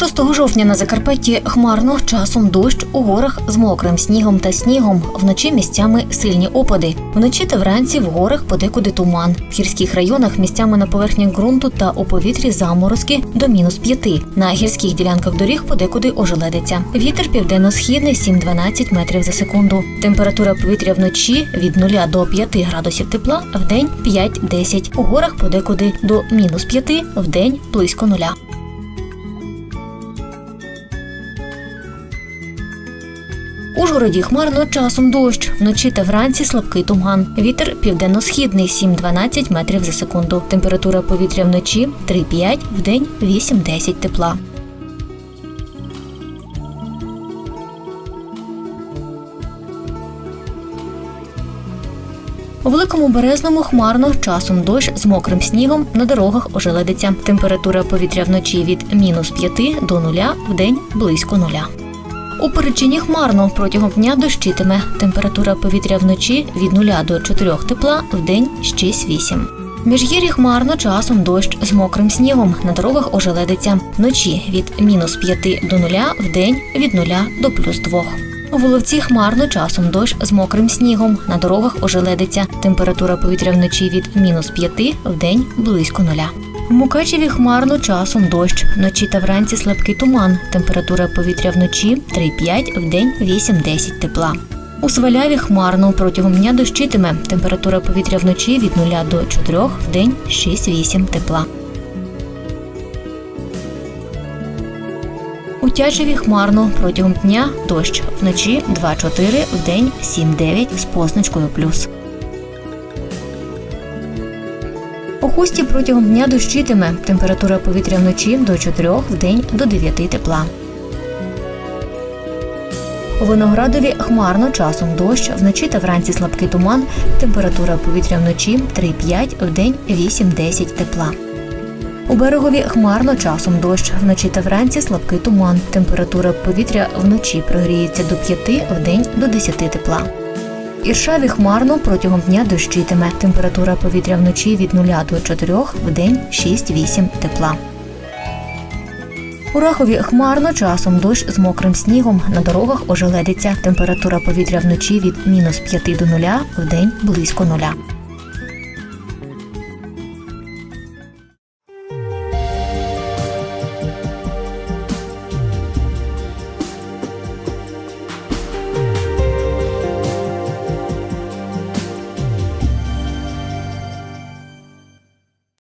6 жовтня на Закарпатті хмарно, часом дощ у горах з мокрим снігом та снігом. Вночі місцями сильні опади. Вночі та вранці в горах подекуди туман. В гірських районах місцями на поверхні ґрунту та у повітрі заморозки до мінус 5. На гірських ділянках доріг подекуди ожеледиться. Вітер південно-східний 7-12 метрів за секунду. Температура повітря вночі від 0 до 5 градусів тепла, в день 5-10. У горах подекуди до мінус 5, в день близько нуля. Ужгороді хмарно часом дощ. Вночі та вранці слабкий туман. Вітер південно-східний 7-12 метрів за секунду. Температура повітря вночі 3-5, вдень 8-10 тепла. У великому березному хмарно часом дощ з мокрим снігом на дорогах ожеледиться. Температура повітря вночі від мінус 5 до нуля, вдень близько нуля. У Перечині хмарно протягом дня дощитиме. Температура повітря вночі від 0 до 4 тепла, вдень 6-8. Міжгір'ї хмарно часом дощ з мокрим снігом. На дорогах ожеледиться. Вночі від мінус 5 до 0, вдень від 0 до плюс 2. У Воловці хмарно часом дощ з мокрим снігом. На дорогах ожеледиться. Температура повітря вночі від мінус 5, вдень близько нуля. В Мукачеві хмарно часом дощ. Вночі та вранці слабкий туман. Температура повітря вночі 3-5, вдень 8-10 тепла. У Сваляві хмарно протягом дня дощитиме. Температура повітря вночі від 0 до 4, вдень 6-8 тепла. У Тячеві хмарно протягом дня дощ. Вночі 2-4, вдень 7-9 з позначкою плюс. У хусті протягом дня дощитиме. Температура повітря вночі до 4, вдень до 9 тепла. У Виноградові хмарно часом дощ, вночі та вранці слабкий туман. Температура повітря вночі 3-5, вдень 8-10 тепла. У берегові хмарно часом дощ, вночі та вранці слабкий туман. Температура повітря вночі прогріється до 5, вдень до 10 тепла. Іршаві хмарно протягом дня дощитиме. Температура повітря вночі від 0 до 4, вдень 6-8 тепла. У Рахові хмарно часом дощ з мокрим снігом. На дорогах ожеледиться. Температура повітря вночі від мінус 5 до 0, вдень близько нуля.